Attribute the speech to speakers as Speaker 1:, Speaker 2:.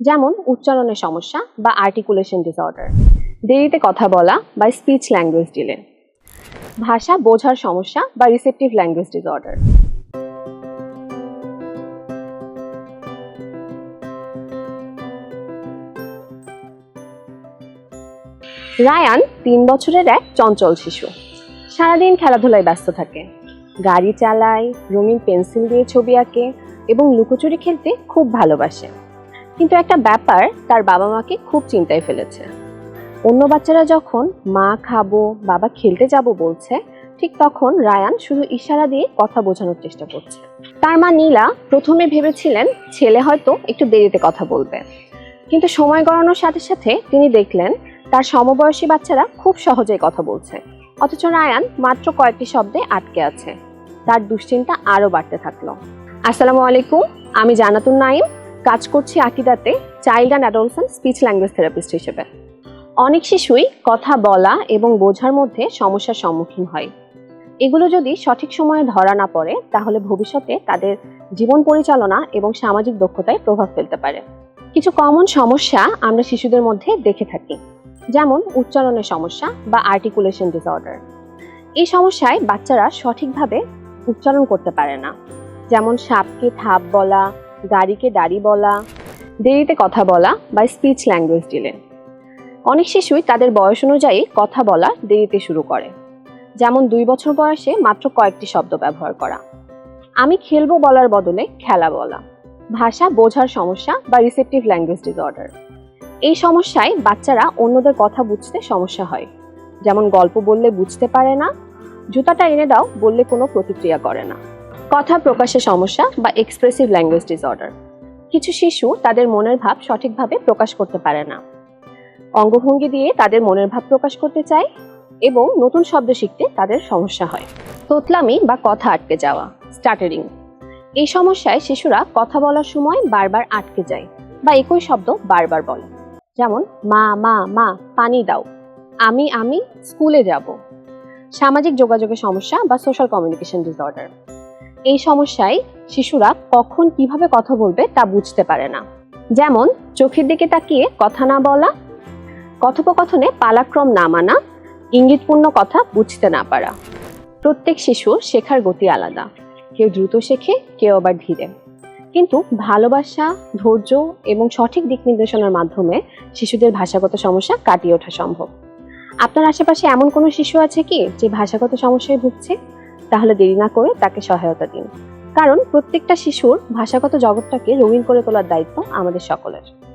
Speaker 1: যেমন উচ্চারণের সমস্যা বা আর্টিকুলেশন ডিসঅর্ডার দেরিতে কথা বলা বা স্পিচ ল্যাঙ্গুয়েজ ডিলে ভাষা বোঝার সমস্যা বা রিসেপটিভ ল্যাঙ্গুয়েজ ডিসঅর্ডার রায়ান তিন বছরের এক চঞ্চল শিশু। সারাদিন খেলাধুলায় ব্যস্ত থাকে। গাড়ি চালায়, রঙিন পেন্সিল দিয়ে ছবি আঁকে এবং লুকোচুরি খেলতে খুব ভালোবাসে। কিন্তু একটা ব্যাপার তার বাবা মাকে খুব চিন্তায় ফেলেছে। অন্য বাচ্চারা যখন মা খাব, বাবা খেলতে যাব বলছে, ঠিক তখন রায়ান শুধু ইশারা দিয়ে কথা বোঝানোর চেষ্টা করছে। তার মা নীলা প্রথমে ভেবেছিলেন ছেলে হয়তো একটু দেরিতে কথা বলবে। কিন্তু সময় গড়ানোর সাথে সাথে তিনি দেখলেন তার সমবয়সী বাচ্চারা খুব সহজেই কথা বলছে। অথচ রায়ান মাত্র কয়েকটি শব্দে আটকে আছে। তার দুশ্চিন্তা আরও বাড়তে থাকল। আসসালামু আলাইকুম, আমি জানাতুন নাইম কাজ করছি আকিদাতে child and adolescent speech language therapist হিসেবে। অনেক শিশুই কথা বলা এবং বোঝার মধ্যে সমস্যার সম্মুখীন হয়। এগুলো যদি সঠিক সময়ে ধরা না পড়ে, তাহলে ভবিষ্যতে তাদের জীবন পরিচালনা এবং সামাজিক দক্ষতায় প্রভাব ফেলতে পারে। কিছু কমন সমস্যা আমরা শিশুদের মধ্যে দেখে থাকি, যেমন উচ্চারণের সমস্যা বা আর্টিকুলেশন ডিসঅর্ডার এই সমস্যায় বাচ্চারা সঠিকভাবে উচ্চারণ করতে পারে না, যেমন সাপকে থাপ বলা গাড়িকে দাড়ি বলা, দেরিতে কথা বলা বা স্পিচ ল্যাঙ্গুয়েজ ডিলে অনেক শিশুই তাদের বয়স অনুযায়ী কথা বলা দেরিতে শুরু করে। যেমন দুই বছর বয়সে মাত্র কয়েকটি শব্দ ব্যবহার করা। আমি খেলব বলার বদলে খেলা বলা। ভাষা বোঝার সমস্যা বা রিসেপটিভ ল্যাঙ্গুয়েজ ডিসঅর্ডার এই সমস্যায় বাচ্চারা অন্যদের কথা বুঝতে সমস্যা হয়। যেমন গল্প বললে বুঝতে পারে না, জুতাটা এনে দাও বললে কোনো প্রতিক্রিয়া করে না। কথা প্রকাশের সমস্যা বা এক্সপ্রেসিভ ল্যাঙ্গুয়েজ ডিসঅর্ডার কিছু শিশু তাদের মনের ভাব সঠিকভাবে প্রকাশ করতে পারে না। অঙ্গভঙ্গি দিয়ে তাদের মনের ভাব প্রকাশ করতে চায় এবং নতুন শব্দ শিখতে তাদের সমস্যা হয়। তোতলামি বা কথা আটকে যাওয়া স্টার্টারিং এই সমস্যায় শিশুরা কথা বলার সময় বারবার আটকে যায় বা একই শব্দ বারবার বলে। যেমন, মা মা মা, পানি দাও। আমি আমি, স্কুলে যাব। সামাজিক যোগাযোগের সমস্যা বা সোশ্যাল কমিউনিকেশন ডিসঅর্ডার এই সমস্যায় শিশুরা কখন কীভাবে কথা বলবে তা বুঝতে পারে না। যেমন, চোখের দিকে তাকিয়ে কথা না বলা, কথোপকথনে পালাক্রম না মানা, ইঙ্গিতপূর্ণ কথা বুঝতে না পারা। প্রত্যেক শিশুর শেখার গতি আলাদা। কেউ দ্রুত শেখে, কেউ আবার ধীরে। কিন্তু ভালোবাসা, ধৈর্য এবং সঠিক দিক নির্দেশনার মাধ্যমে শিশুদের ভাষাগত সমস্যা কাটিয়ে ওঠা সম্ভব। আপনার আশেপাশে এমন কোনো শিশু আছে কি, যে ভাষাগত সমস্যায় ভুগছে? তাহলে দেরি না করে তাকে সহায়তা দিন। কারণ প্রত্যেকটা শিশুর ভাষাগত জগৎটাকে রঙিন করে তোলার দায়িত্ব আমাদের সকলের।